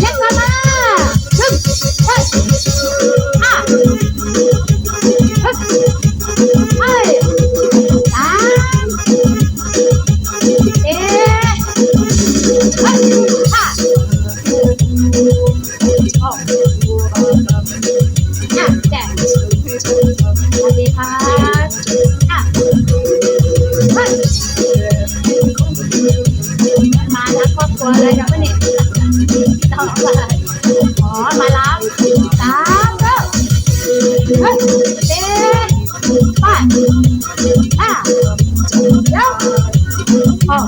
เล็กมามาชึบเฮ้ยอ่ฮ้ยสอ๊ฮ้ยห้าหกห้าแปนึ่ะ ทั้งครอบครัวเลยจังไม่เนี่ยต้องอะไรอ๋อมาล้างตามก็เฮ้ยเต้ไปอะเดี๋ยวพ่อ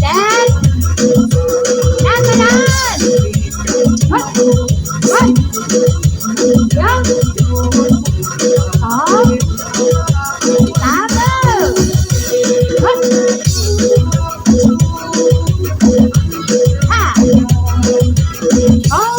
แดนแดนไม่ได้เฮ้ยเฮ้ย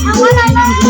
I want.